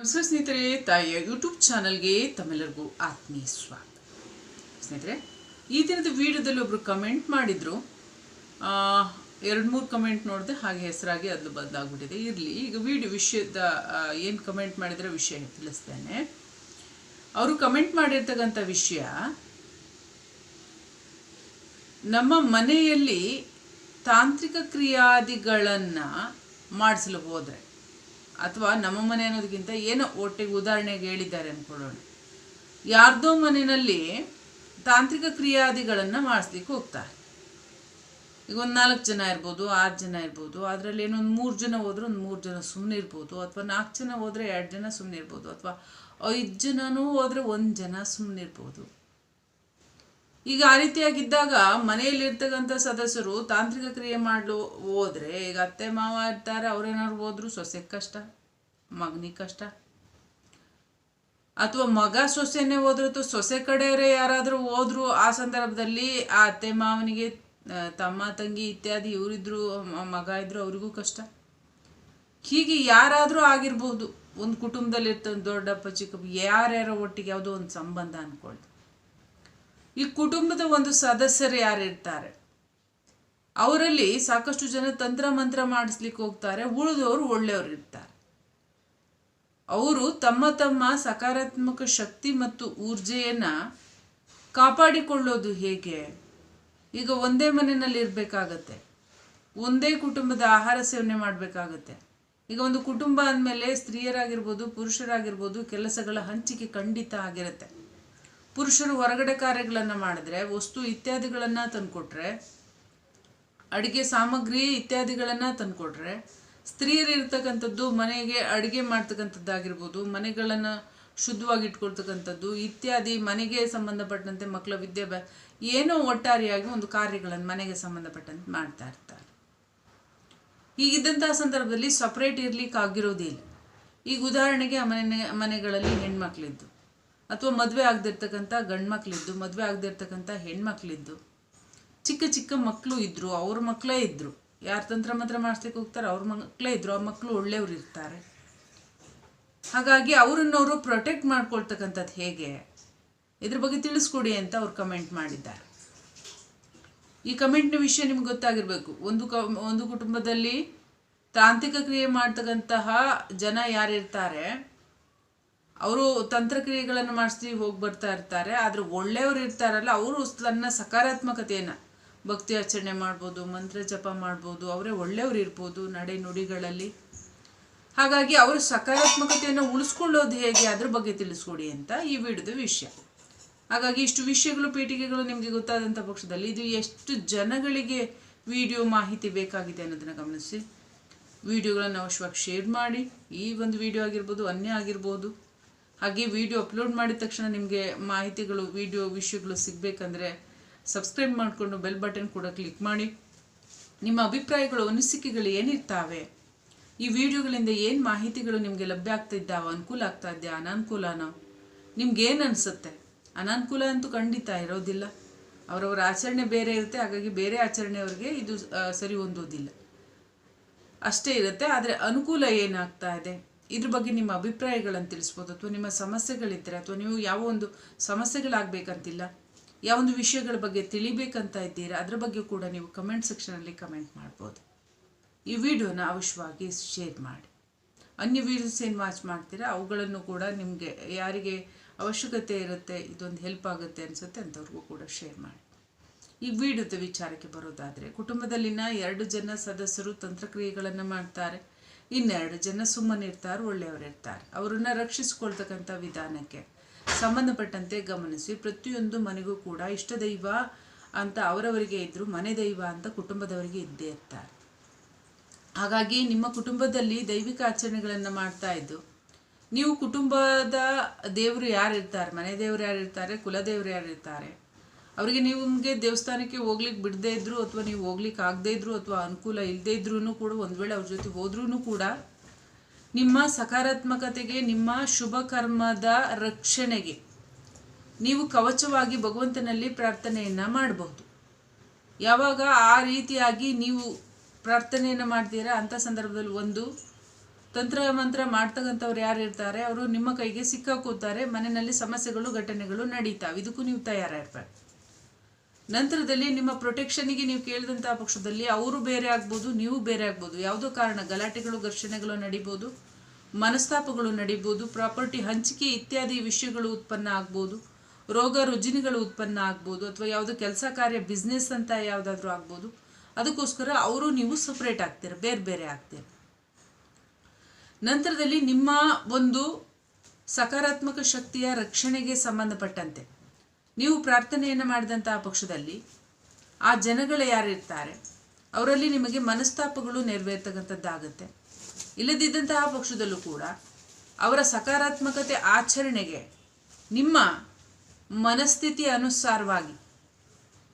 ನಮಸ್ಕಾರ ಸ್ನೇಹಿತರೆ, ತಾಯಿಯ ಯೂಟ್ಯೂಬ್ ಚಾನಲ್ಗೆ ತಮ್ಮೆಲ್ಲರಿಗೂ ಆತ್ಮೀಯ ಸ್ವಾಗತ. ಸ್ನೇಹಿತರೆ, ಈ ದಿನದ ವಿಡಿಯೋದಲ್ಲಿ ಒಬ್ಬರು ಕಮೆಂಟ್ ಮಾಡಿದರು. ಎರಡು ಮೂರು ಕಮೆಂಟ್ ನೋಡಿದೆ ಹಾಗೆ ಹೆಸರಾಗಿ ಅದು ಬದಲಾಗ್ಬಿಟ್ಟಿದೆ. ಇರಲಿ, ಈಗ ವಿಡಿಯೋ ವಿಷಯದ ಏನು ಕಮೆಂಟ್ ಮಾಡಿದರೆ ವಿಷಯ ತಿಳಿಸ್ತೇನೆ. ಅವರು ಕಮೆಂಟ್ ಮಾಡಿರ್ತಕ್ಕಂಥ ವಿಷಯ, ನಮ್ಮ ಮನೆಯಲ್ಲಿ ತಾಂತ್ರಿಕ ಕ್ರಿಯಾದಿಗಳನ್ನು ಮಾಡಿಸಲು ಹೋದರೆ ಅಥವಾ ನಮ್ಮ ಮನೆ ಅನ್ನೋದಕ್ಕಿಂತ ಏನೋ ಒಟ್ಟಿಗೆ ಉದಾಹರಣೆಗೆ ಹೇಳಿದ್ದಾರೆ ಅಂದ್ಕೊಳ್ಳೋಣ ಯಾರ್ದೋ ಮನೆಯಲ್ಲಿ ತಾಂತ್ರಿಕ ಕ್ರಿಯಾದಿಗಳನ್ನು ಮಾಡಿಸ್ಲಿಕ್ಕೆ ಹೋಗ್ತಾರೆ. ಈಗ ಒಂದು ನಾಲ್ಕು ಜನ ಇರ್ಬೋದು, ಆರು ಜನ ಇರ್ಬೋದು, ಅದರಲ್ಲಿ ಏನೊಂದು ಮೂರು ಜನ ಹೋದ್ರೆ ಒಂದು ಮೂರು ಜನ ಸುಮ್ಮನೆ ಇರ್ಬೋದು, ಅಥವಾ ನಾಲ್ಕು ಜನ ಹೋದರೆ ಎರಡು ಜನ ಸುಮ್ಮನೆ ಇರ್ಬೋದು, ಅಥವಾ ಐದು ಜನನೂ ಹೋದರೆ ಒಂದು ಜನ ಸುಮ್ಮನೆ ಇರ್ಬೋದು. ಈಗ ಆ ರೀತಿಯಾಗಿದ್ದಾಗ ಮನೆಯಲ್ಲಿರ್ತಕ್ಕಂಥ ಸದಸ್ಯರು ತಾಂತ್ರಿಕ ಕ್ರಿಯೆ ಮಾಡಲು ಹೋದ್ರೆ ಈಗ ಅತ್ತೆ ಮಾವ ಇರ್ತಾರೆ, ಅವ್ರೇನಾದ್ರು ಹೋದ್ರು ಸೊಸೆ ಕಷ್ಟ, ಮಗನಿಗೆ ಕಷ್ಟ. ಅಥವಾ ಮಗ ಸೊಸೆನೇ ಹೋದ್ರು ಅಥವಾ ಸೊಸೆ ಕಡೆಯವರೇ ಯಾರಾದರೂ ಹೋದ್ರು, ಆ ಸಂದರ್ಭದಲ್ಲಿ ಆ ಅತ್ತೆ ಮಾವನಿಗೆ ತಮ್ಮ ತಂಗಿ ಇತ್ಯಾದಿ ಇವರಿದ್ರು ಮಗ ಇದ್ರು ಅವ್ರಿಗೂ ಕಷ್ಟ. ಹೀಗೆ ಯಾರಾದರೂ ಆಗಿರ್ಬೋದು. ಒಂದು ಕುಟುಂಬದಲ್ಲಿ ಇರ್ತ ದೊಡ್ಡಪ್ಪ, ಚಿಕ್ಕಪ್ಪ, ಯಾರ್ಯಾರೋ ಒಟ್ಟಿಗೆ ಯಾವುದೋ ಒಂದು ಸಂಬಂಧ ಅನ್ಕೊಳ್ಳಿ ಈ ಕುಟುಂಬದ ಒಂದು ಸದಸ್ಯರು ಯಾರಿರ್ತಾರೆ? ಅವರಲ್ಲಿ ಸಾಕಷ್ಟು ಜನ ತಂತ್ರ ಮಂತ್ರ ಮಾಡಿಸ್ಲಿಕ್ಕೆ ಹೋಗ್ತಾರೆ, ಉಳಿದವರು ಒಳ್ಳೆಯವರು ಇರ್ತಾರೆ ಅವರು ತಮ್ಮ ತಮ್ಮ ಸಕಾರಾತ್ಮಕ ಶಕ್ತಿ ಮತ್ತು ಊರ್ಜೆಯನ್ನ ಕಾಪಾಡಿಕೊಳ್ಳೋದು ಹೇಗೆ? ಈಗ ಒಂದೇ ಮನೆಯಲ್ಲಿ ಇರಬೇಕಾಗತ್ತೆ. ಒಂದೇ ಕುಟುಂಬದ ಆಹಾರ ಸೇವನೆ ಮಾಡಬೇಕಾಗತ್ತೆ. ಈಗ ಒಂದು ಕುಟುಂಬ ಅಂದಮೇಲೆ ಸ್ತ್ರೀಯರಾಗಿರ್ಬೋದು, ಪುರುಷರಾಗಿರ್ಬೋದು, ಕೆಲಸಗಳ ಹಂಚಿಕೆ ಖಂಡಿತ ಆಗಿರುತ್ತೆ. ಪುರುಷರು ಹೊರಗಡೆ ಕಾರ್ಯಗಳನ್ನು ಮಾಡಿದ್ರೆ, ವಸ್ತು ಇತ್ಯಾದಿಗಳನ್ನು ತಂದುಕೊಟ್ರೆ, ಅಡುಗೆ ಸಾಮಗ್ರಿ ಇತ್ಯಾದಿಗಳನ್ನು ತಂದುಕೊಟ್ರೆ, ಸ್ತ್ರೀಯರು ಇರ್ತಕ್ಕಂಥದ್ದು ಮನೆಗೆ ಅಡುಗೆ ಮಾಡ್ತಕ್ಕಂಥದ್ದಾಗಿರ್ಬೋದು, ಮನೆಗಳನ್ನು ಶುದ್ಧವಾಗಿ ಇಟ್ಕೊಳ್ತಕ್ಕಂಥದ್ದು ಇತ್ಯಾದಿ ಮನೆಗೆ ಸಂಬಂಧಪಟ್ಟಂತೆ ಮಕ್ಕಳ ವಿದ್ಯಾಭ್ಯಾಸ ಏನೋ ಒಟ್ಟಾರೆಯಾಗಿ ಒಂದು ಕಾರ್ಯಗಳನ್ನು ಮನೆಗೆ ಸಂಬಂಧಪಟ್ಟಂತೆ ಮಾಡ್ತಾ ಇರ್ತಾರೆ. ಈಗಿದ್ದಂಥ ಸಂದರ್ಭದಲ್ಲಿ ಸಪ್ರೇಟ್ ಇರ್ಲಿಕ್ಕೆ ಆಗಿರೋದಿಲ್ಲ ಈಗ ಉದಾಹರಣೆಗೆ ಆ ಮನೆ ಮನೆಗಳಲ್ಲಿ ಹೆಣ್ಮಕ್ಳಿದ್ದು. ಅಥವಾ ಮದುವೆ ಆಗದಿರ್ತಕ್ಕಂಥ ಗಂಡ್ಮಕ್ಳಿದ್ದು, ಮದುವೆ ಆಗದಿರ್ತಕ್ಕಂಥ ಹೆಣ್ಮಕ್ಳಿದ್ದು. ಚಿಕ್ಕ ಚಿಕ್ಕ ಮಕ್ಕಳು ಇದ್ದರು ಅವ್ರ ಮಕ್ಕಳೇ ಇದ್ದರು ಯಾರು ತಂತ್ರ ಮಂತ್ರ ಮಾಡಿಸ್ಲಿಕ್ಕೆ ಹೋಗ್ತಾರೆ, ಅವ್ರ ಮಕ್ಕಳೇ ಇದ್ದರು ಆ ಮಕ್ಕಳು ಒಳ್ಳೆಯವ್ರು ಇರ್ತಾರೆ. ಹಾಗಾಗಿ ಅವರನ್ನವರು ಪ್ರೊಟೆಕ್ಟ್ ಮಾಡ್ಕೊಳ್ತಕ್ಕಂಥದ್ದು ಹೇಗೆ? ಇದ್ರ ಬಗ್ಗೆ ತಿಳಿಸ್ಕೊಡಿ ಅಂತ ಅವ್ರು ಕಮೆಂಟ್ ಮಾಡಿದ್ದಾರೆ. ಈ ಕಮೆಂಟ್ನ ವಿಷಯ ನಿಮ್ಗೆ ಗೊತ್ತಾಗಿರಬೇಕು. ಒಂದು ಕ, ಒಂದು ಕುಟುಂಬದಲ್ಲಿ ತಾಂತ್ರಿಕ ಕ್ರಿಯೆ ಮಾಡ್ತಕ್ಕಂತಹ ಜನ ಯಾರಿರ್ತಾರೆ ಅವರು ತಂತ್ರಕ್ರಿಯೆಗಳನ್ನು ಮಾಡಿಸಿ ಹೋಗಿ ಬರ್ತಾ ಇರ್ತಾರೆ, ಆದರೆ ಒಳ್ಳೆಯವರು ಇರ್ತಾರಲ್ಲ, ಅವರು ತನ್ನ ಸಕಾರಾತ್ಮಕತೆಯನ್ನು, ಭಕ್ತಿ ಆಚರಣೆ ಮಾಡ್ಬೋದು, ಮಂತ್ರ ಜಪ ಮಾಡ್ಬೋದು, ಅವರೇ ಒಳ್ಳೆಯವರು ಇರ್ಬೋದು ನಡೆ ನುಡಿಗಳಲ್ಲಿ. ಹಾಗಾಗಿ ಅವರ ಸಕಾರಾತ್ಮಕತೆಯನ್ನು ಉಳಿಸ್ಕೊಳ್ಳೋದು ಹೇಗೆ ಅದ್ರ ಬಗ್ಗೆ ತಿಳಿಸ್ಕೊಡಿ ಅಂತ ಈ ವಿಡಿಯೋದ ವಿಷಯ. ಹಾಗಾಗಿ ಇಷ್ಟು ವಿಷಯಗಳು ಪೀಠಿಕೆಗಳು ನಿಮಗೆ ಗೊತ್ತಾದಂಥ ಪಕ್ಷದಲ್ಲಿ ಇದು ಎಷ್ಟು ಜನಗಳಿಗೆ ವಿಡಿಯೋ ಮಾಹಿತಿ ಬೇಕಾಗಿದೆ ಅನ್ನೋದನ್ನು ಗಮನಿಸಿ. ವಿಡಿಯೋಗಳನ್ನು ಅವಶ್ಯವಾಗಿ ಶೇರ್ ಮಾಡಿ. ಈ ಒಂದು ವಿಡಿಯೋ ಆಗಿರ್ಬೋದು, ಅನ್ಯ ಆಗಿರ್ಬೋದು. ಹಾಗೆ ವಿಡಿಯೋ ಅಪ್ಲೋಡ್ ಮಾಡಿದ ತಕ್ಷಣ ನಿಮಗೆ ಮಾಹಿತಿಗಳು ವಿಡಿಯೋ ವಿಷಯಗಳು ಸಿಗಬೇಕಂದ್ರೆ ಸಬ್ಸ್ಕ್ರೈಬ್ ಮಾಡಿಕೊಂಡು ಬೆಲ್ ಬಟನ್ ಕೂಡ ಕ್ಲಿಕ್ ಮಾಡಿ. ನಿಮ್ಮ ಅಭಿಪ್ರಾಯಗಳು, ಅನಿಸಿಕೆಗಳು ಏನಿರ್ತಾವೆ? ಈ ವಿಡಿಯೋಗಳಿಂದ ಏನು ಮಾಹಿತಿಗಳು ನಿಮಗೆ ಲಭ್ಯ ಆಗ್ತಾ ಇದ್ದಾವ ಅನುಕೂಲ ಆಗ್ತಾ ಇದೆಯಾ, ಅನಾನುಕೂಲನೋ? ನಿಮ್ಗೇನು ಅನಿಸುತ್ತೆ? ಅನಾನುಕೂಲ ಅಂತೂ ಖಂಡಿತ ಇರೋದಿಲ್ಲ. ಅವರವರ ಆಚರಣೆ ಬೇರೆ ಇರುತ್ತೆ, ಹಾಗಾಗಿ ಬೇರೆ ಆಚರಣೆಯವ್ರಿಗೆ ಇದು ಸರಿ ಹೊಂದೋದಿಲ್ಲ ಅಷ್ಟೇ ಇರುತ್ತೆ, ಆದರೆ ಅನುಕೂಲ ಏನಾಗ್ತಾ ಇದೆ? ಇದ್ರ ಬಗ್ಗೆ ನಿಮ್ಮ ಅಭಿಪ್ರಾಯಗಳನ್ನು ತಿಳಿಸ್ಬೋದು ಅಥವಾ ನಿಮ್ಮ ಸಮಸ್ಯೆಗಳಿದ್ದರೆ ಅಥವಾ ನೀವು ಯಾವ ಒಂದು ಸಮಸ್ಯೆಗಳಾಗಬೇಕಂತಿಲ್ಲ, ಯಾವ ಒಂದು ವಿಷಯಗಳ ಬಗ್ಗೆ ತಿಳಿಬೇಕಂತ ಇದ್ದೀರಾ, ಅದರ ಬಗ್ಗೆ ಕೂಡ ನೀವು ಕಮೆಂಟ್ ಸೆಕ್ಷನಲ್ಲಿ ಕಮೆಂಟ್ ಮಾಡ್ಬೋದು. ಈ ವಿಡಿಯೋನ ಅವಶ್ಯವಾಗಿ ಶೇರ್ ಮಾಡಿ. ಅನ್ಯ ವೀಡಿಯೋಸ್ ಏನು ವಾಚ್ ಮಾಡ್ತೀರಾ, ಅವುಗಳನ್ನು ಕೂಡ ನಿಮಗೆ ಯಾರಿಗೆ ಅವಶ್ಯಕತೆ ಇರುತ್ತೆ, ಇದೊಂದು ಹೆಲ್ಪ್ ಆಗುತ್ತೆ ಅನಿಸುತ್ತೆ ಅಂಥವ್ರಿಗೂ ಕೂಡ ಶೇರ್ ಮಾಡಿ. ಈ ವಿಡಿಯೋದ ವಿಚಾರಕ್ಕೆ ಬರೋದಾದರೆ ಕುಟುಂಬದಲ್ಲಿನ ಎರಡು ಜನ ಸದಸ್ಯರು ತಂತ್ರಕ್ರಿಯೆಗಳನ್ನು ಮಾಡ್ತಾರೆ. ಇನ್ನೆರಡು ಜನ ಸುಮ್ಮನೆ ಇರ್ತಾರೆ, ಒಳ್ಳೆಯವರು ಇರ್ತಾರೆ. ಅವರನ್ನು ರಕ್ಷಿಸಿಕೊಳ್ತಕ್ಕಂಥ ವಿಧಾನಕ್ಕೆ ಸಂಬಂಧಪಟ್ಟಂತೆ ಗಮನಿಸಿ, ಪ್ರತಿಯೊಂದು ಮನೆಗೂ ಕೂಡ ಇಷ್ಟ ದೈವ ಅಂತ ಅವರವರಿಗೆ ಇದ್ದರೂ ಮನೆ ದೈವ ಅಂತ ಕುಟುಂಬದವರಿಗೆ ಇದ್ದೇ ಇರ್ತಾರೆ. ಹಾಗಾಗಿ ನಿಮ್ಮ ಕುಟುಂಬದಲ್ಲಿ ದೈವಿಕ ಆಚರಣೆಗಳನ್ನು ಮಾಡ್ತಾ ಇದ್ದು, ನೀವು ಕುಟುಂಬದ ದೇವರು ಯಾರು ಇರ್ತಾರೆ ಮನೆ ದೇವರು ಯಾರಿರ್ತಾರೆ, ಕುಲದೇವರು ಯಾರಿರ್ತಾರೆ ಅವರಿಗೆ ನಿಮಗೆ ದೇವಸ್ಥಾನಕ್ಕೆ ಹೋಗ್ಲಿಕ್ಕೆ ಬಿಡದೇ ಇದ್ರು ಅಥವಾ ನೀವು ಹೋಗ್ಲಿಕ್ಕೆ ಆಗದೇ ಇದ್ರು ಅಥವಾ ಅನುಕೂಲ ಇಲ್ಲದೇ ಇದ್ರೂ ಕೂಡ ಒಂದು ವೇಳೆ ಅವ್ರ ಜೊತೆ ಹೋದ್ರೂ ಕೂಡ ನಿಮ್ಮ ಸಕಾರಾತ್ಮಕತೆಗೆ, ನಿಮ್ಮ ಶುಭ ಕರ್ಮದ ರಕ್ಷಣೆಗೆ ನೀವು ಕವಚವಾಗಿ ಭಗವಂತನಲ್ಲಿ ಪ್ರಾರ್ಥನೆಯನ್ನು ಮಾಡಬಹುದು. ಯಾವಾಗ ಆ ರೀತಿಯಾಗಿ ನೀವು ಪ್ರಾರ್ಥನೆಯನ್ನು ಮಾಡ್ತೀರಾ ಅಂಥ ಸಂದರ್ಭದಲ್ಲಿ ಒಂದು ತಂತ್ರ ಮಂತ್ರ ಮಾಡ್ತಕ್ಕಂಥವ್ರು ಯಾರು ಇರ್ತಾರೆ, ಅವರು ನಿಮ್ಮ ಕೈಗೆ ಸಿಕ್ಕಾಕೋತಾರೆ, ಮನೆಯಲ್ಲಿ ಸಮಸ್ಯೆಗಳು ಘಟನೆಗಳು ನಡೀತಾವೆ. ಇದಕ್ಕೂ ನೀವು ತಯಾರಾಗಿರ್ಬೇಕು ನಂತರದಲ್ಲಿ ನಿಮ್ಮ ಪ್ರೊಟೆಕ್ಷನ್ಗೆ ನೀವು ಕೇಳಿದಂತಹ ಪಕ್ಷದಲ್ಲಿ ಅವರು ಬೇರೆ ಆಗ್ಬೋದು, ನೀವು ಬೇರೆ ಆಗ್ಬೋದು. ಯಾವುದೋ ಕಾರಣ ಗಲಾಟೆಗಳು, ಘರ್ಷಣೆಗಳು ನಡಿಬೋದು, ಮನಸ್ತಾಪಗಳು ನಡಿಬೋದು, ಪ್ರಾಪರ್ಟಿ ಹಂಚಿಕೆ ಇತ್ಯಾದಿ ವಿಷಯಗಳು ಉತ್ಪನ್ನ ಆಗ್ಬೋದು, ರೋಗ ರುಜಿನಗಳು ಉತ್ಪನ್ನ ಆಗ್ಬೋದು, ಅಥವಾ ಯಾವುದೋ ಕೆಲಸ ಕಾರ್ಯ ಬಿಸ್ನೆಸ್ ಅಂತ ಯಾವುದಾದ್ರೂ ಆಗ್ಬೋದು. ಅದಕ್ಕೋಸ್ಕರ ಅವರು ನೀವು ಸಪ್ರೇಟ್ ಆಗ್ತೀರ, ಬೇರೆ ಬೇರೆ ಆಗ್ತೀರ. ನಂತರದಲ್ಲಿ ನಿಮ್ಮ ಒಂದು ಸಕಾರಾತ್ಮಕ ಶಕ್ತಿಯ ರಕ್ಷಣೆಗೆ ಸಂಬಂಧಪಟ್ಟಂತೆ. ನೀವು ಪ್ರಾರ್ಥನೆಯನ್ನು ಮಾಡಿದಂತಹ ಪಕ್ಷದಲ್ಲಿ ಆ ಜನಗಳು ಯಾರಿರ್ತಾರೆ? ಅವರಲ್ಲಿ ನಿಮಗೆ ಮನಸ್ತಾಪಗಳು ನೆರವೇರ್ತಕ್ಕಂಥದ್ದಾಗುತ್ತೆ. ಇಲ್ಲದಿದ್ದಂತಹ ಪಕ್ಷದಲ್ಲೂ ಕೂಡ ಅವರ ಸಕಾರಾತ್ಮಕತೆ ಆಚರಣೆಗೆ ನಿಮ್ಮ ಮನಸ್ಥಿತಿ ಅನುಸಾರವಾಗಿ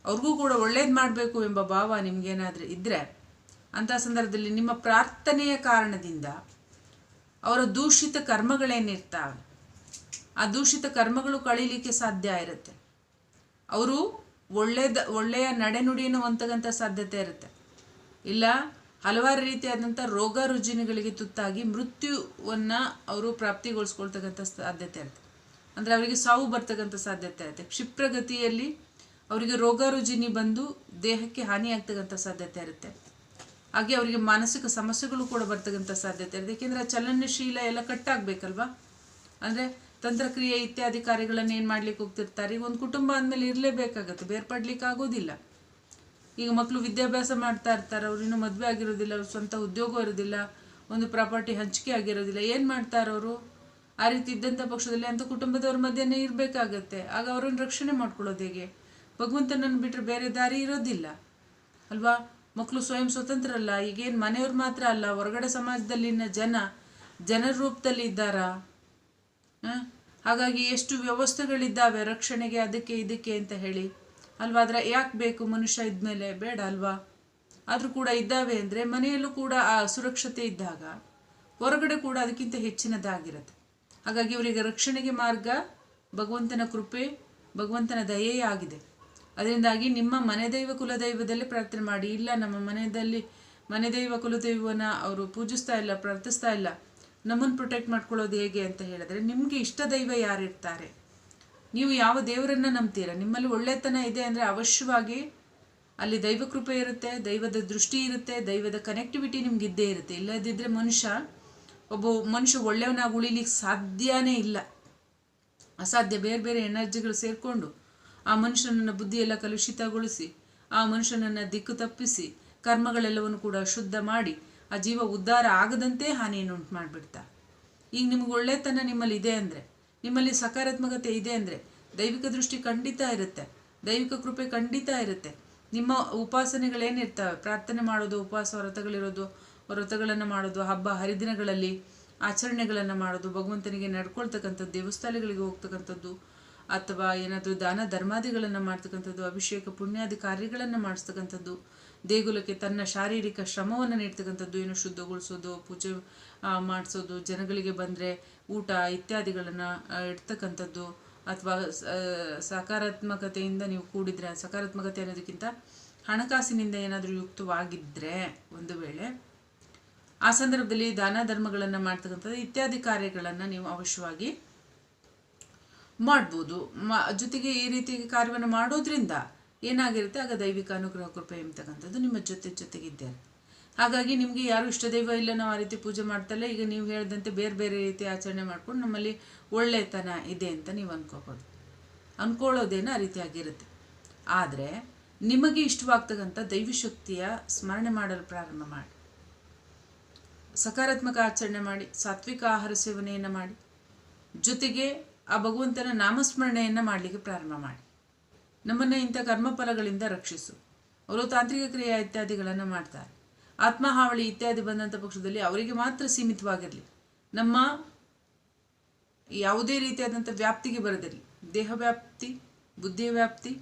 ಅವ್ರಿಗೂ ಕೂಡ ಒಳ್ಳೇದು ಮಾಡಬೇಕು ಎಂಬ ಭಾವ ನಿಮಗೇನಾದರೂ ಇದ್ದರೆ ಅಂಥ ಸಂದರ್ಭದಲ್ಲಿ ನಿಮ್ಮ ಪ್ರಾರ್ಥನೆಯ ಕಾರಣದಿಂದ ಅವರ ದೂಷಿತ ಕರ್ಮಗಳೇನಿರ್ತಾವೆ? ಆ ದೂಷಿತ ಕರ್ಮಗಳು ಕಳೀಲಿಕ್ಕೆ ಸಾಧ್ಯ ಇರುತ್ತೆ. ಅವರು ಒಳ್ಳೆಯದ ಒಳ್ಳೆಯ ನಡೆನುಡಿಯನ್ನು ಹೊಂದತಕ್ಕಂಥ ಸಾಧ್ಯತೆ ಇರುತ್ತೆ. ಇಲ್ಲ, ಹಲವಾರು ರೀತಿಯಾದಂಥ ರೋಗ ರುಜಿನಗಳಿಗೆ ತುತ್ತಾಗಿ ಮೃತ್ಯುವನ್ನು ಅವರು ಪ್ರಾಪ್ತಿಗೊಳಿಸ್ಕೊಳ್ತಕ್ಕಂಥ ಸಾಧ್ಯತೆ ಇರುತ್ತೆ. ಅಂದರೆ ಅವರಿಗೆ ಸಾವು ಬರ್ತಕ್ಕಂಥ ಸಾಧ್ಯತೆ ಇರುತ್ತೆ. ಕ್ಷಿಪ್ರಗತಿಯಲ್ಲಿ ಅವರಿಗೆ ರೋಗ ರುಜಿನಿ ಬಂದು ದೇಹಕ್ಕೆ ಹಾನಿಯಾಗ್ತಕ್ಕಂಥ ಸಾಧ್ಯತೆ ಇರುತ್ತೆ. ಹಾಗೆ ಅವರಿಗೆ ಮಾನಸಿಕ ಸಮಸ್ಯೆಗಳು ಕೂಡ ಬರ್ತಕ್ಕಂಥ ಸಾಧ್ಯತೆ ಇರುತ್ತೆ. ಏಕೆಂದರೆ ಚಲನಶೀಲ ಎಲ್ಲ ಕಟ್ಟಾಗಬೇಕಲ್ವಾ? ಅಂದರೆ ತಂತ್ರಕ್ರಿಯೆ ಇತ್ಯಾದಿ ಕಾರ್ಯಗಳನ್ನು ಏನು ಮಾಡ್ಲಿಕ್ಕೆ ಹೋಗ್ತಿರ್ತಾರೆ? ಈಗ ಒಂದು ಕುಟುಂಬ ಅಂದಮೇಲೆ ಇರಲೇಬೇಕಾಗತ್ತೆ ಬೇರ್ಪಡ್ಲಿಕ್ಕೆ ಆಗೋದಿಲ್ಲ. ಈಗ ಮಕ್ಕಳು ವಿದ್ಯಾಭ್ಯಾಸ ಮಾಡ್ತಾ ಇರ್ತಾರೆ, ಅವ್ರು ಇನ್ನೂ ಮದುವೆ ಆಗಿರೋದಿಲ್ಲ, ಅವ್ರ ಸ್ವಂತ ಉದ್ಯೋಗ ಇರೋದಿಲ್ಲ, ಒಂದು ಪ್ರಾಪರ್ಟಿ ಹಂಚಿಕೆ ಆಗಿರೋದಿಲ್ಲ, ಏನು ಮಾಡ್ತಾರೆ ಅವರು? ಆ ರೀತಿ ಇದ್ದಂಥ ಪಕ್ಷದಲ್ಲಿ ಅಂತ ಕುಟುಂಬದವ್ರ ಮಧ್ಯನೇ ಇರಬೇಕಾಗತ್ತೆ. ಆಗ ಅವ್ರನ್ನ ರಕ್ಷಣೆ ಮಾಡ್ಕೊಳ್ಳೋದು ಹೇಗೆ? ಭಗವಂತನನ್ನು ಬಿಟ್ಟರೆ ಬೇರೆ ದಾರಿ ಇರೋದಿಲ್ಲ. ಅಲ್ವಾ? ಮಕ್ಕಳು ಸ್ವಯಂ ಸ್ವತಂತ್ರ ಅಲ್ಲ, ಈಗೇನು ಮನೆಯವ್ರು ಮಾತ್ರ ಅಲ್ಲ, ಹೊರಗಡೆ ಸಮಾಜದಲ್ಲಿನ ಜನ, ಜನರ ರೂಪದಲ್ಲಿ ಇದ್ದಾರಾ? ಹಾಗಾಗಿ ಎಷ್ಟು ವ್ಯವಸ್ಥೆಗಳಿದ್ದಾವೆ ರಕ್ಷಣೆಗೆ, ಅದಕ್ಕೆ, ಇದಕ್ಕೆ ಅಂತ ಹೇಳಿ. ಅಲ್ವಾ? ಆದರೆ ಯಾಕೆ ಬೇಕು ಮನುಷ್ಯ ಇದ್ಮೇಲೆ? ಬೇಡ ಅಲ್ವಾ? ಆದರೂ ಕೂಡ ಇದ್ದಾವೆ ಅಂದರೆ ಮನೆಯಲ್ಲೂ ಕೂಡ ಆ ಸುರಕ್ಷತೆ ಇದ್ದಾಗ ಹೊರಗಡೆ ಕೂಡ ಅದಕ್ಕಿಂತ ಹೆಚ್ಚಿನದಾಗಿರುತ್ತೆ. ಹಾಗಾಗಿ ಇವರಿಗೆ ರಕ್ಷಣೆಗೆ ಮಾರ್ಗ ಭಗವಂತನ ಕೃಪೆ, ಭಗವಂತನ ದಯೆಯೇ ಆಗಿದೆ. ಅದರಿಂದಾಗಿ ನಿಮ್ಮ ಮನೆದೈವ ಕುಲದೈವದಲ್ಲಿ ಪ್ರಾರ್ಥನೆ ಮಾಡಿ. ಇಲ್ಲ, ನಮ್ಮ ಮನೆಯಲ್ಲಿ ಮನೆದೈವ ಕುಲದೈವನ ಅವರು ಪೂಜಿಸ್ತಾ ಇಲ್ಲ, ಪ್ರಾರ್ಥಿಸ್ತಾ ಇಲ್ಲ. ನಮ್ಮನ್ನು ಪ್ರೊಟೆಕ್ಟ್ ಮಾಡ್ಕೊಳ್ಳೋದು ಹೇಗೆ ಅಂತ ಹೇಳಿದ್ರೆ, ನಿಮಗೆ ಇಷ್ಟ ದೈವ ಯಾರಿರ್ತಾರೆ? ನೀವು ಯಾವ ದೇವರನ್ನು ನಂಬ್ತೀರ? ನಿಮ್ಮಲ್ಲಿ ಒಳ್ಳೆತನ ಇದೆ ಅಂದರೆ ಅವಶ್ಯವಾಗಿ ಅಲ್ಲಿ ದೈವ ಕೃಪೆ ಇರುತ್ತೆ, ದೈವದ ದೃಷ್ಟಿ ಇರುತ್ತೆ, ದೈವದ ಕನೆಕ್ಟಿವಿಟಿ ನಿಮ್ಗೆ ಇದ್ದೇ ಇರುತ್ತೆ. ಇಲ್ಲದಿದ್ದರೆ ಮನುಷ್ಯ, ಒಬ್ಬ ಮನುಷ್ಯ ಒಳ್ಳೆಯವನಾಗಿ ಉಳಿಲಿಕ್ಕೆ ಸಾಧ್ಯನೇ ಇಲ್ಲ. ಅಸಾಧ್ಯ. ಬೇರೆ ಬೇರೆ ಎನರ್ಜಿಗಳು ಸೇರಿಕೊಂಡು ಆ ಮನುಷ್ಯನನ್ನು ಬುದ್ಧಿಯೆಲ್ಲ ಕಲುಷಿತಗೊಳಿಸಿ, ಆ ಮನುಷ್ಯನನ್ನು ದಿಕ್ಕು ತಪ್ಪಿಸಿ, ಕರ್ಮಗಳೆಲ್ಲವನ್ನು ಕೂಡ ಶುದ್ಧ ಮಾಡಿ ಆ ಜೀವ ಉದ್ಧಾರ ಆಗದಂತೆ ಹಾನಿಯನ್ನು ಉಂಟು ಮಾಡಿಬಿಡ್ತಾ ಈಗ ನಿಮ್ಗೆ ಒಳ್ಳೆತನ ನಿಮ್ಮಲ್ಲಿ ಇದೆ ಅಂದರೆ, ನಿಮ್ಮಲ್ಲಿ ಸಕಾರಾತ್ಮಕತೆ ಇದೆ ಅಂದರೆ, ದೈವಿಕ ದೃಷ್ಟಿ ಖಂಡಿತ ಇರುತ್ತೆ. ದೈವಿಕ ಕೃಪೆ ಖಂಡಿತ ಇರುತ್ತೆ. ನಿಮ್ಮ ಉಪಾಸನೆಗಳೇನಿರ್ತವೆ? ಪ್ರಾರ್ಥನೆ ಮಾಡೋದು, ಉಪವಾಸ, ವ್ರತಗಳಿರೋದು, ವ್ರತಗಳನ್ನು ಮಾಡೋದು, ಹಬ್ಬ, ಹರಿದಿನಗಳಲ್ಲಿ ಆಚರಣೆಗಳನ್ನು ಮಾಡೋದು, ಭಗವಂತನಿಗೆ ನಡ್ಕೊಳ್ತಕ್ಕಂಥದ್ದು, ದೇವಸ್ಥಾನಗಳಿಗೆ ಹೋಗ್ತಕ್ಕಂಥದ್ದು, ಅಥವಾ ಏನಾದರೂ ದಾನ ಧರ್ಮಾದಿಗಳನ್ನು ಮಾಡ್ತಕ್ಕಂಥದ್ದು, ಅಭಿಷೇಕ, ಪುಣ್ಯಾದಿ ಕಾರ್ಯಗಳನ್ನು ಮಾಡಿಸ್ತಕ್ಕಂಥದ್ದು ದೇಗುಲಕ್ಕೆ ತನ್ನ ಶಾರೀರಿಕ ಶ್ರಮವನ್ನು ನೀಡ್ತಕ್ಕಂಥದ್ದು ಏನು? ಶುದ್ಧಗೊಳಿಸೋದು, ಪೂಜೆ ಮಾಡಿಸೋದು, ಜನಗಳಿಗೆ ಬಂದರೆ ಊಟ ಇತ್ಯಾದಿಗಳನ್ನು ಇಡ್ತಕ್ಕಂಥದ್ದು ಅಥವಾ ಸಕಾರಾತ್ಮಕತೆಯಿಂದ ನೀವು ಕೂಡಿದರೆ, ಸಕಾರಾತ್ಮಕತೆ ಅನ್ನೋದಕ್ಕಿಂತ ಹಣಕಾಸಿನಿಂದ ಏನಾದರೂ ಯುಕ್ತವಾಗಿದ್ದರೆ ಒಂದು ವೇಳೆ ಆ ಸಂದರ್ಭದಲ್ಲಿ ದಾನ ಧರ್ಮಗಳನ್ನು ಮಾಡ್ತಕ್ಕಂಥದ್ದು ಇತ್ಯಾದಿ ಕಾರ್ಯಗಳನ್ನು ನೀವು ಅವಶ್ಯವಾಗಿ ಮಾಡ್ಬೋದು. ಮ, ಜೊತೆಗೆ ಈ ರೀತಿ ಕಾರ್ಯವನ್ನು ಮಾಡೋದ್ರಿಂದ ಏನಾಗಿರುತ್ತೆ, ಆಗ ದೈವಿಕ ಅನುಗ್ರಹ, ಕೃಪೆ ಎಂಬತಕ್ಕಂಥದ್ದು ನಿಮ್ಮ ಜೊತೆ ಜೊತೆಗಿದ್ದೆ ಹಾಗಾಗಿ ನಿಮಗೆ ಯಾರು ಇಷ್ಟ ದೈವ ಇಲ್ಲ ನಾವು ಆ ರೀತಿ ಪೂಜೆ ಮಾಡ್ತಲ್ಲ ಈಗ ನೀವು ಹೇಳಿದಂತೆ ಬೇರೆ ಬೇರೆ ರೀತಿ ಆಚರಣೆ ಮಾಡ್ಕೊಂಡು ನಮ್ಮಲ್ಲಿ ಒಳ್ಳೆತನ ಇದೆ ಅಂತ ನೀವು ಅನ್ಕೋಬೋದು. ಅನ್ಕೊಳ್ಳೋದೇನೋ ಆ ರೀತಿಯಾಗಿರುತ್ತೆ ಆದರೆ ನಿಮಗೆ ಇಷ್ಟವಾಗ್ತಕ್ಕಂಥ ದೈವಶಕ್ತಿಯ ಸ್ಮರಣೆ ಮಾಡಲು ಪ್ರಾರಂಭ ಮಾಡಿ. ಸಕಾರಾತ್ಮಕ ಆಚರಣೆ ಮಾಡಿ, ಸಾತ್ವಿಕ ಆಹಾರ ಸೇವನೆಯನ್ನು ಮಾಡಿ, ಜೊತೆಗೆ ಆ ಭಗವಂತನ ನಾಮಸ್ಮರಣೆಯನ್ನು ಮಾಡಲಿಕ್ಕೆ ಪ್ರಾರಂಭ ಮಾಡಿ. ನಮ್ಮನ್ನು ಇಂಥ ಕರ್ಮಫಲಗಳಿಂದ ರಕ್ಷಿಸು. ಅವರು ತಾಂತ್ರಿಕ ಕ್ರಿಯೆ ಇತ್ಯಾದಿಗಳನ್ನು ಮಾಡ್ತಾರೆ. ಆತ್ಮಹಾವಳಿ ಇತ್ಯಾದಿ ಬಂದಂಥ ಪಕ್ಷದಲ್ಲಿ ಅವರಿಗೆ ಮಾತ್ರ ಸೀಮಿತವಾಗಿರಲಿ. ನಮ್ಮ ಯಾವುದೇ ರೀತಿಯಾದಂಥ ವ್ಯಾಪ್ತಿಗೆ ಬರದಿರಲಿ. ದೇಹ ವ್ಯಾಪ್ತಿ, ಬುದ್ಧಿಯ ವ್ಯಾಪ್ತಿ,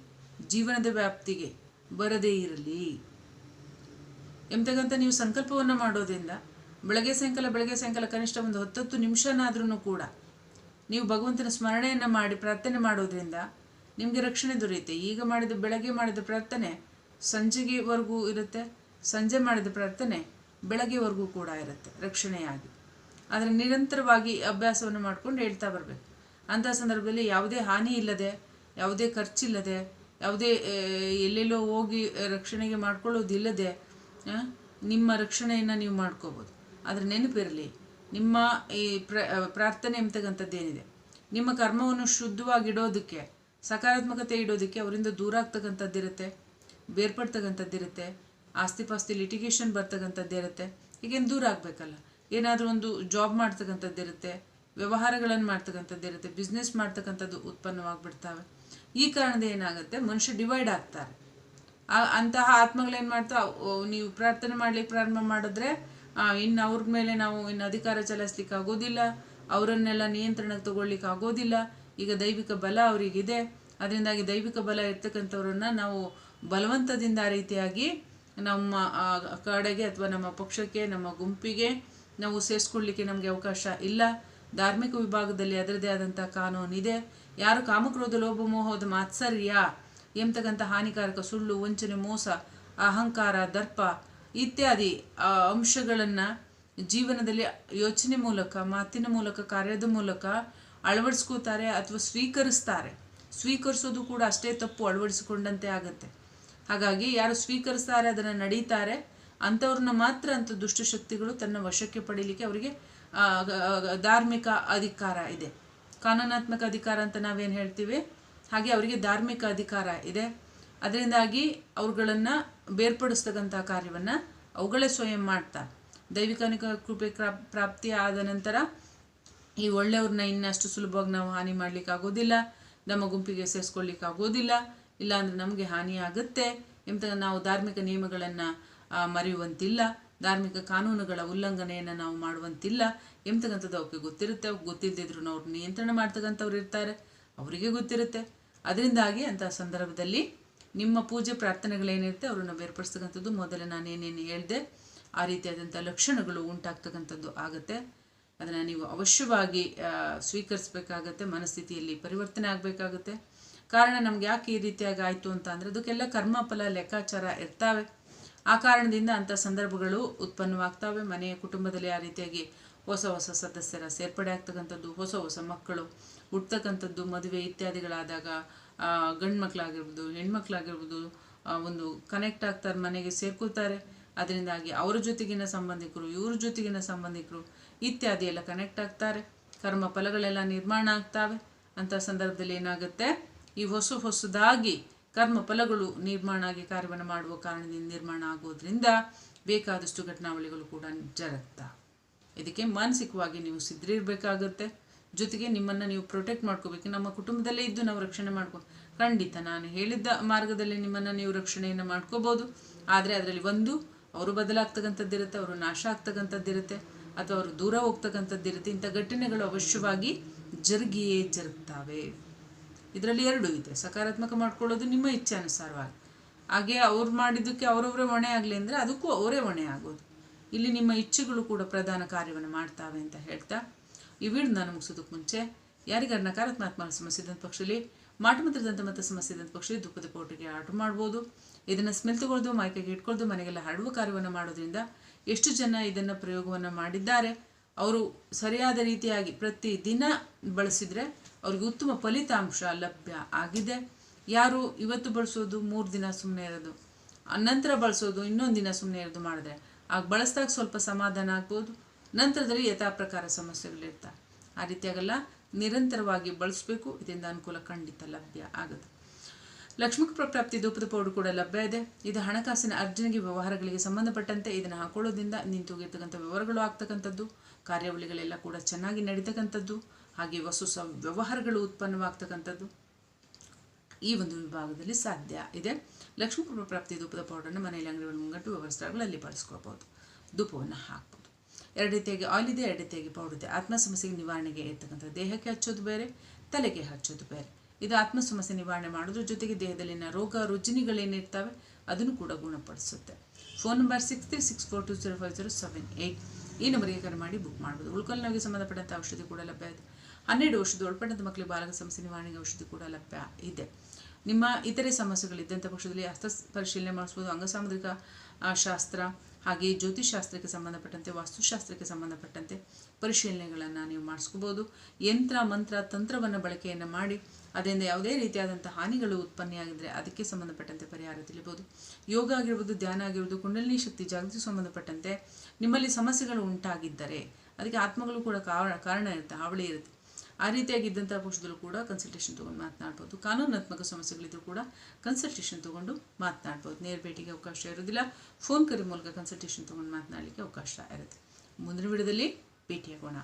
ಜೀವನದ ವ್ಯಾಪ್ತಿಗೆ ಬರದೇ ಇರಲಿ. ಎಂತಕ್ಕಂಥ ನೀವು ಸಂಕಲ್ಪವನ್ನು ಮಾಡೋದ್ರಿಂದ ಬೆಳಗ್ಗೆ ಸಾಯಂಕಾಲ ಬೆಳಗ್ಗೆ ಸಾಯಂಕಾಲ ಕನಿಷ್ಠ ಒಂದು ಹತ್ತತ್ತು ನಿಮಿಷನಾದ್ರೂ ಕೂಡ ನೀವು ಭಗವಂತನ ಸ್ಮರಣೆಯನ್ನು ಮಾಡಿ ಪ್ರಾರ್ಥನೆ ಮಾಡೋದ್ರಿಂದ ನಿಮಗೆ ರಕ್ಷಣೆ ದೊರೆಯುತ್ತೆ. ಈಗ ಮಾಡಿದ ಬೆಳಗ್ಗೆ ಮಾಡಿದ ಪ್ರಾರ್ಥನೆ ಸಂಜೆಗೆವರೆಗೂ ಇರುತ್ತೆ. ಸಂಜೆ ಮಾಡಿದ ಪ್ರಾರ್ಥನೆ ಬೆಳಗ್ಗೆವರೆಗೂ ಕೂಡ ಇರುತ್ತೆ, ರಕ್ಷಣೆಯಾಗಿ. ಆದರೆ ನಿರಂತರವಾಗಿ ಅಭ್ಯಾಸವನ್ನು ಮಾಡ್ಕೊಂಡು ಹೇಳ್ತಾ ಬರಬೇಕು. ಅಂಥ ಸಂದರ್ಭದಲ್ಲಿ ಯಾವುದೇ ಹಾನಿ ಇಲ್ಲದೆ, ಯಾವುದೇ ಖರ್ಚಿಲ್ಲದೆ, ಯಾವುದೇ ಎಲ್ಲೆಲ್ಲೋ ಹೋಗಿ ರಕ್ಷಣೆಗೆ ಮಾಡ್ಕೊಳ್ಳೋದಿಲ್ಲದೆ ನಿಮ್ಮ ರಕ್ಷಣೆಯನ್ನು ನೀವು ಮಾಡ್ಕೋಬೋದು. ಆದರೆ ನೆನಪಿರಲಿ ನಿಮ್ಮ ಈ ಪ್ರ ಪ್ರಾರ್ಥನೆ ಎಂಬತಕ್ಕಂಥದ್ದೇನಿದೆ. ನಿಮ್ಮ ಕರ್ಮವನ್ನು ಶುದ್ಧವಾಗಿಡೋದಕ್ಕೆ ಸಕಾರಾತ್ಮಕತೆ ಇಡೋದಕ್ಕೆ ಅವರಿಂದ ದೂರ ಆಗ್ತಕ್ಕಂಥದ್ದಿರುತ್ತೆ ಬೇರ್ಪಡ್ತಕ್ಕಂಥದ್ದಿರುತ್ತೆ ಆಸ್ತಿ ಪಾಸ್ತಿ ಲಿಟಿಗೇಷನ್ ಬರ್ತಕ್ಕಂಥದ್ದಿರುತ್ತೆ ಈಗೇನು ದೂರ ಆಗಬೇಕಲ್ಲ? ಏನಾದರೂ ಒಂದು ಜಾಬ್ ಮಾಡ್ತಕ್ಕಂಥದ್ದಿರುತ್ತೆ ವ್ಯವಹಾರಗಳನ್ನು ಮಾಡ್ತಕ್ಕಂಥದ್ದಿರುತ್ತೆ ಬಿಸ್ನೆಸ್ ಮಾಡ್ತಕ್ಕಂಥದ್ದು ಉತ್ಪನ್ನವಾಗಿಬಿಡ್ತವೆ. ಈ ಕಾರಣದಿಂದ ಏನಾಗುತ್ತೆ? ಮನುಷ್ಯ ಡಿವೈಡ್ ಆಗ್ತಾರೆ. ಆ, ಅಂತಹ ಆತ್ಮಗಳೇನು ಮಾಡ್ತಾ ನೀವು ಪ್ರಾರ್ಥನೆ ಮಾಡ್ಲಿಕ್ಕೆ ಪ್ರಾರಂಭ ಮಾಡಿದ್ರೆ ಇನ್ನು ಅವ್ರ ಮೇಲೆ ನಾವು ಇನ್ನು ಅಧಿಕಾರ ಚಲಾಯಿಸ್ಲಿಕ್ಕೆ ಆಗೋದಿಲ್ಲ ಅವರನ್ನೆಲ್ಲ ನಿಯಂತ್ರಣಕ್ಕೆ ತಗೊಳ್ಲಿಕ್ಕೆ ಆಗೋದಿಲ್ಲ ಈಗ ದೈವಿಕ ಬಲ ಅವರಿಗಿದೆ. ಅದರಿಂದಾಗಿ ದೈವಿಕ ಬಲ ಇರ್ತಕ್ಕಂಥವ್ರನ್ನ ನಾವು ಬಲವಂತದಿಂದ ಆ ರೀತಿಯಾಗಿ ನಮ್ಮ ಕಡೆಗೆ ಅಥವಾ ನಮ್ಮ ಪಕ್ಷಕ್ಕೆ, ನಮ್ಮ ಗುಂಪಿಗೆ ನಾವು ಸೇರಿಸ್ಕೊಳ್ಳಿಕ್ಕೆ ನಮಗೆ ಅವಕಾಶ ಇಲ್ಲ. ಧಾರ್ಮಿಕ ವಿಭಾಗದಲ್ಲಿ ಅದರದೇ ಆದಂಥ ಕಾನೂನಿದೆ ಯಾರು ಕಾಮಕ್ರೋಧ, ಲೋಭ, ಮೋಹದ ಮಾತ್ಸರ್ಯ ಎಂಬತಕ್ಕಂಥ ಹಾನಿಕಾರಕ ಸುಳ್ಳು, ವಂಚನೆ, ಮೋಸ, ಅಹಂಕಾರ, ದರ್ಪ ಇತ್ಯಾದಿ ಅಂಶಗಳನ್ನು ಜೀವನದಲ್ಲಿ ಯೋಚನೆ ಮೂಲಕ, ಮಾತಿನ ಮೂಲಕ, ಕಾರ್ಯದ ಮೂಲಕ ಅಳವಡಿಸ್ಕೋತಾರೆ ಅಥವಾ ಸ್ವೀಕರಿಸ್ತಾರೆ. ಸ್ವೀಕರಿಸೋದು ಕೂಡ ಅಷ್ಟೇ ತಪ್ಪು, ಅಳವಡಿಸಿಕೊಂಡಂತೆ ಆಗುತ್ತೆ. ಹಾಗಾಗಿ ಯಾರು ಸ್ವೀಕರಿಸ್ತಾರೆ, ಅದನ್ನು ನಡೀತಾರೆ, ಅಂಥವ್ರನ್ನ ಮಾತ್ರ ಅಂಥ ದುಷ್ಟಶಕ್ತಿಗಳು ತನ್ನ ವಶಕ್ಕೆ ಪಡೀಲಿಕ್ಕೆ ಅವರಿಗೆ ಧಾರ್ಮಿಕ ಅಧಿಕಾರ ಇದೆ. ಕಾನೂನಾತ್ಮಕ ಅಧಿಕಾರ ಅಂತ ನಾವೇನು ಹೇಳ್ತೀವಿ? ಹಾಗೆ ಅವರಿಗೆ ಧಾರ್ಮಿಕ ಅಧಿಕಾರ ಇದೆ. ಅದರಿಂದಾಗಿ ಅವುಗಳನ್ನು ಬೇರ್ಪಡಿಸ್ತಕ್ಕಂಥ ಕಾರ್ಯವನ್ನು ಅವುಗಳೇ ಸ್ವಯಂ ಮಾಡ್ತಾರೆ. ದೈವಿಕ ಕೃಪೆ ಪ್ರಾಪ್ತಿ ಆದ ನಂತರ ಈ ಒಳ್ಳೆಯವ್ರನ್ನ ಇನ್ನಷ್ಟು ಸುಲಭವಾಗಿ ನಾವು ಹಾನಿ ಮಾಡ್ಲಿಕ್ಕೆ ಆಗೋದಿಲ್ಲ, ನಮ್ಮ ಗುಂಪಿಗೆ ಸೇರಿಸ್ಕೊಳ್ಳಿಕ್ಕೆ ಆಗೋದಿಲ್ಲ, ಇಲ್ಲಾಂದ್ರೆ ನಮಗೆ ಹಾನಿ ಆಗುತ್ತೆ ಎಂತ ನಾವು ಧಾರ್ಮಿಕ ನಿಯಮಗಳನ್ನು ಮರೆಯುವಂತಿಲ್ಲ, ಧಾರ್ಮಿಕ ಕಾನೂನುಗಳ ಉಲ್ಲಂಘನೆಯನ್ನು ನಾವು ಮಾಡುವಂತಿಲ್ಲ, ಎಂತಕ್ಕಂಥದ್ದು ಅವಕ್ಕೆ ಗೊತ್ತಿರುತ್ತೆ ಅವ್ಕೆ ಗೊತ್ತಿಲ್ಲದಿದ್ರು ಅವ್ರು ನಿಯಂತ್ರಣ ಮಾಡ್ತಕ್ಕಂಥವ್ರು ಇರ್ತಾರೆ, ಅವರಿಗೆ ಗೊತ್ತಿರುತ್ತೆ. ಅದರಿಂದಾಗಿ ಅಂತಹ ಸಂದರ್ಭದಲ್ಲಿ ನಿಮ್ಮ ಪೂಜೆ ಪ್ರಾರ್ಥನೆಗಳೇನಿರುತ್ತೆ ಅವ್ರನ್ನ ಬೇರ್ಪಡಿಸ್ತಕ್ಕಂಥದ್ದು ಮೊದಲೇ ನಾನೇನೇನು ಹೇಳಿದೆ, ಆ ರೀತಿಯಾದಂಥ ಲಕ್ಷಣಗಳು ಉಂಟಾಗ್ತಕ್ಕಂಥದ್ದು ಆಗುತ್ತೆ. ಅದನ್ನು ನೀವು ಅವಶ್ಯವಾಗಿ ಸ್ವೀಕರಿಸಬೇಕಾಗತ್ತೆ, ಮನಸ್ಥಿತಿಯಲ್ಲಿ ಪರಿವರ್ತನೆ ಆಗಬೇಕಾಗುತ್ತೆ. ಕಾರಣ ನಮ್ಗೆ ಯಾಕೆ ಈ ರೀತಿಯಾಗಿ ಆಯಿತು ಅಂತ ಅಂದರೆ ಅದಕ್ಕೆಲ್ಲ ಕರ್ಮಫಲ, ಲೆಕ್ಕಾಚಾರ ಇರ್ತಾವೆ. ಆ ಕಾರಣದಿಂದ ಅಂಥ ಸಂದರ್ಭಗಳು ಉತ್ಪನ್ನವಾಗ್ತವೆ. ಮನೆಯ ಕುಟುಂಬದಲ್ಲಿ ಆ ರೀತಿಯಾಗಿ ಹೊಸ ಹೊಸ ಸದಸ್ಯರ ಸೇರ್ಪಡೆ ಆಗ್ತಕ್ಕಂಥದ್ದು, ಹೊಸ ಹೊಸ ಮಕ್ಕಳು ಹುಡ್ತಕ್ಕಂಥದ್ದು ಮದುವೆ ಇತ್ಯಾದಿಗಳಾದಾಗ ಗಂಡು ಮಕ್ಕಳಾಗಿರ್ಬೋದು ಹೆಣ್ಮಕ್ಳಾಗಿರ್ಬೋದು ಒಂದು ಕನೆಕ್ಟ್ ಆಗ್ತಾರೆ, ಮನೆಗೆ ಸೇರ್ಕೋತಾರೆ ಅದರಿಂದಾಗಿ ಅವರ ಜೊತೆಗಿನ ಸಂಬಂಧಿಕರು, ಇವ್ರ ಜೊತೆಗಿನ ಸಂಬಂಧಿಕರು ಇತ್ಯಾದಿ ಎಲ್ಲ ಕನೆಕ್ಟ್ ಆಗ್ತಾರೆ. ಕರ್ಮ ಫಲಗಳೆಲ್ಲ ನಿರ್ಮಾಣ ಆಗ್ತಾವೆ. ಅಂಥ ಸಂದರ್ಭದಲ್ಲಿ ಏನಾಗುತ್ತೆ? ಈ ಹೊಸ ಹೊಸದಾಗಿ ಕರ್ಮ ಫಲಗಳು ನಿರ್ಮಾಣ ಆಗಿ ಕಾರ್ಯವನ್ನು ಮಾಡುವ ಕಾರಣದಿಂದ ನಿರ್ಮಾಣ ಆಗೋದ್ರಿಂದ ಬೇಕಾದಷ್ಟು ಘಟನಾವಳಿಗಳು ಕೂಡ ಜರುಗ್ತಾ. ಇದಕ್ಕೆ ಮಾನಸಿಕವಾಗಿ ನೀವು ಸಿದ್ಧರಿರ್ಬೇಕಾಗುತ್ತೆ. ಜೊತೆಗೆ ನಿಮ್ಮನ್ನು ನೀವು ಪ್ರೊಟೆಕ್ಟ್ ಮಾಡ್ಕೋಬೇಕು. ನಮ್ಮ ಕುಟುಂಬದಲ್ಲೇ ಇದ್ದು ನಾವು ರಕ್ಷಣೆ ಮಾಡ್ಕೊ, ಖಂಡಿತ ನಾನು ಹೇಳಿದ್ದ ಮಾರ್ಗದಲ್ಲಿ ನಿಮ್ಮನ್ನು ನೀವು ರಕ್ಷಣೆಯನ್ನು ಮಾಡ್ಕೋಬೋದು. ಆದರೆ ಅದರಲ್ಲಿ ಒಂದು, ಅವರು ಬದಲಾಗ್ತಕ್ಕಂಥದ್ದಿರುತ್ತೆ, ಅವರು ನಾಶ ಆಗ್ತಕ್ಕಂಥದ್ದಿರುತ್ತೆ. ಅಥವಾ ಅವರು ದೂರ ಹೋಗ್ತಕ್ಕಂಥದ್ದಿರುತ್ತೆ ಇಂಥ ಘಟನೆಗಳು ಅವಶ್ಯವಾಗಿ ಜರುಗಿಯೇ ಜರುಗ್ತಾವೆ. ಇದರಲ್ಲಿ ಎರಡು ಇದೆ. ಸಕಾರಾತ್ಮಕ ಮಾಡ್ಕೊಳ್ಳೋದು ನಿಮ್ಮ ಇಚ್ಛಾನುಸಾರವಾಗಿ. ಹಾಗೆ ಅವ್ರು ಮಾಡಿದ್ದಕ್ಕೆ ಅವರವರೇ ಹೊಣೆ ಆಗಲಿ ಅಂದರೆ ಅದಕ್ಕೂ ಅವರೇ ಹೊಣೆ ಆಗೋದು. ಇಲ್ಲಿ ನಿಮ್ಮ ಇಚ್ಛೆಗಳು ಕೂಡ ಪ್ರಧಾನ ಕಾರ್ಯವನ್ನು ಮಾಡ್ತಾವೆ ಅಂತ ಹೇಳ್ತಾ ಈ ನಾನು ಮುಗಿಸೋದಕ್ಕೆ ಮುಂಚೆ ಯಾರಿಗಾರ ನಕಾರಾತ್ಮಕ ಸಮಸ್ಯೆ ಇದ್ದಂಥ ಪಕ್ಷದಲ್ಲಿ ಮಾಟಮಂತ್ರದಂಥ ಮತ್ತು ಸಮಸ್ಯೆ ಇದ್ದಂಥ ಪಕ್ಷದಲ್ಲಿ ದುಃಖದ ಪೌಡ್ರಿಗೆ ಆಟ ಮಾಡ್ಬೋದು. ಇದನ್ನು ಸ್ಮೆಲ್ ತಗೊಳ್ಳೋದು ಮೈಕೆಗೆ ಇಟ್ಕೊಳ್ಳೋದು ಮನೆಗೆಲ್ಲ ಹರಡುವ ಕಾರ್ಯವನ್ನು ಮಾಡೋದ್ರಿಂದ ಎಷ್ಟು ಜನ ಇದನ್ನು ಪ್ರಯೋಗವನ್ನು ಮಾಡಿದ್ದಾರೆ, ಅವರು ಸರಿಯಾದ ರೀತಿಯಾಗಿ ಪ್ರತಿ ದಿನ ಬಳಸಿದರೆ ಅವ್ರಿಗೆ ಉತ್ತಮ ಫಲಿತಾಂಶ ಲಭ್ಯ ಆಗಿದೆ. ಯಾರು ಇವತ್ತು ಬಳಸೋದು, ಮೂರು ದಿನ ಸುಮ್ಮನೆ ಇರೋದು, ನಂತರ ಬಳಸೋದು, ಇನ್ನೊಂದು ದಿನ ಸುಮ್ಮನೆ ಇರೋದು ಮಾಡಿದ್ರೆ, ಆಗ ಬಳಸಿದಾಗ ಸ್ವಲ್ಪ ಸಮಾಧಾನ ಆಗ್ಬೋದು, ನಂತರದಲ್ಲಿ ಯಥಾ ಪ್ರಕಾರ ಸಮಸ್ಯೆಗಳಿರ್ತಾ. ಆ ರೀತಿಯಾಗಲ್ಲ, ನಿರಂತರವಾಗಿ ಬಳಸಬೇಕು, ಇದರಿಂದ ಅನುಕೂಲ ಖಂಡಿತ ಲಭ್ಯ ಆಗುತ್ತೆ ಲಕ್ಷ್ಮೀ ಪ್ರಾಪ್ತಿ ಧೂಪದ ಪೌಡರ್ ಕೂಡ ಲಭ್ಯ ಇದೆ. ಇದು ಹಣಕಾಸಿನ ಅರ್ಜನೆಗೆ ವ್ಯವಹಾರಗಳಿಗೆ ಸಂಬಂಧಪಟ್ಟಂತೆ ಇದನ್ನು ಹಾಕೊಳ್ಳೋದ್ರಿಂದ ನಿಂತೋಗಿರ್ತಕ್ಕಂಥ ವ್ಯವಹಾರಗಳು ಆಗ್ತಕ್ಕಂಥದ್ದು, ಕಾರ್ಯಾವಳಿಗಳೆಲ್ಲ ಕೂಡ ಚೆನ್ನಾಗಿ ನಡೀತಕ್ಕಂಥದ್ದು, ಹಾಗೆ ಹೊಸ ವ್ಯವಹಾರಗಳು ಉತ್ಪನ್ನವಾಗ್ತಕ್ಕಂಥದ್ದು ಈ ಒಂದು ವಿಭಾಗದಲ್ಲಿ ಸಾಧ್ಯ ಇದೆ. ಲಕ್ಷ್ಮೀ ಪ್ರಾಪ್ತಿ ಧೂಪದ ಪೌಡರ್ನ ಮನೆಯಲ್ಲಿ ಅಂಗಡಿಗಳು ಮುಂಗಟ್ಟು ವ್ಯವಸ್ಥೆಗಳಲ್ಲಿ ಬಳಸ್ಕೋಬಹುದು. ಧೂಪವನ್ನು ಹಾಕ್ಬೋದು. ಎರಡು ರೀತಿಯಾಗಿ ಆಯಿಲ್ ಇದೆ, ಎರಡು ರೀತಿಯಾಗಿ ಪೌಡರ್ ಇದೆ. ಆತ್ಮ ಸಮಸ್ಯೆಗೆ ನಿವಾರಣೆಗೆ ಇರ್ತಕ್ಕಂಥ ದೇಹಕ್ಕೆ ಹಚ್ಚೋದು ಬೇರೆ, ತಲೆಗೆ ಹಚ್ಚೋದು ಬೇರೆ. ಇದು ಆತ್ಮ ಸಮಸ್ಯೆ ನಿವಾರಣೆ ಮಾಡೋದ್ರ ಜೊತೆಗೆ ದೇಹದಲ್ಲಿನ ರೋಗ ರುಜಿನಿಗಳೇನಿರ್ತವೆ ಅದನ್ನು ಕೂಡ ಗುಣಪಡಿಸುತ್ತೆ. Phone number six three six four two zero five zero seven eight ಈ ನಂಬರಿಗೆ ಕರೆ ಮಾಡಿ ಬುಕ್ ಮಾಡ್ಬೋದು. ಉಳ್ಕೊಲ್ ಸಂಬಂಧಪಟ್ಟಂಥ ಔಷಧಿ ಕೂಡ ಲಭ್ಯ ಇದೆ. ಹನ್ನೆರಡು ವರ್ಷದ ಒಳಪಟ್ಟಂಥ ಮಕ್ಕಳಿಗೆ ಬಾಲಕ ಸಮಸ್ಯೆ ನಿವಾರಣೆಗೆ ಔಷಧಿ ಕೂಡ ಲಭ್ಯ ಇದೆ. ನಿಮ್ಮ ಇತರೆ ಸಮಸ್ಯೆಗಳಿದ್ದಂಥ ಪಕ್ಷದಲ್ಲಿ ಹಸ್ತ ಪರಿಶೀಲನೆ ಮಾಡಿಸ್ಬೋದು. ಅಂಗಸಾಮುದ್ರಿಕ ಶಾಸ್ತ್ರ ಹಾಗೆಯೇ ಜ್ಯೋತಿಷಾಸ್ತ್ರಕ್ಕೆ ಸಂಬಂಧಪಟ್ಟಂತೆ, ವಾಸ್ತುಶಾಸ್ತ್ರಕ್ಕೆ ಸಂಬಂಧಪಟ್ಟಂತೆ ಪರಿಶೀಲನೆಗಳನ್ನು ನೀವು ಮಾಡಿಸ್ಕೋಬೋದು. ಯಂತ್ರ, ಮಂತ್ರ, ತಂತ್ರವನ್ನು ಬಳಕೆಯನ್ನು ಮಾಡಿ, ಅದರಿಂದ ಯಾವುದೇ ರೀತಿಯಾದಂಥ ಹಾನಿಗಳು ಉತ್ಪನ್ನೆಯಾಗಿದ್ದರೆ ಅದಕ್ಕೆ ಸಂಬಂಧಪಟ್ಟಂತೆ ಪರಿಹಾರ ತಿಳಿಬೋದು. ಯೋಗ ಆಗಿರ್ಬೋದು, ಧ್ಯಾನ ಆಗಿರ್ಬೋದು, ಕುಂಡಲಿನಿ ಶಕ್ತಿ ಜಾಗೃತಿ ಸಂಬಂಧಪಟ್ಟಂತೆ ನಿಮ್ಮಲ್ಲಿ ಸಮಸ್ಯೆಗಳು ಉಂಟಾಗಿದ್ದರೆ, ಅದಕ್ಕೆ ಆತ್ಮಗಳು ಕೂಡ ಕಾರಣ ಕಾರಣ ಇರುತ್ತೆ, ಹಾವಳಿ ಇರುತ್ತೆ. ಆ ರೀತಿಯಾಗಿದ್ದಂಥ ಪಕ್ಷದಲ್ಲೂ ಕೂಡ ಕನ್ಸಲ್ಟೇಷನ್ ತೊಗೊಂಡು ಮಾತನಾಡ್ಬೋದು. ಕಾನೂನಾತ್ಮಕ ಸಮಸ್ಯೆಗಳಿದ್ದರೂ ಕೂಡ ಕನ್ಸಲ್ಟೇಷನ್ ತೊಗೊಂಡು ಮಾತನಾಡ್ಬೋದು. ನೇರ ಭೇಟಿಗೆ ಅವಕಾಶ ಇರೋದಿಲ್ಲ ಫೋನ್ ಕರೆ ಮೂಲಕ ಕನ್ಸಲ್ಟೇಷನ್ ತೊಗೊಂಡು ಮಾತನಾಡಲಿಕ್ಕೆ ಅವಕಾಶ ಇರುತ್ತೆ. ಮುಂದಿನ ವಿಡಿಯೋದಲ್ಲಿ ಭೇಟಿಯಾಗೋಣ.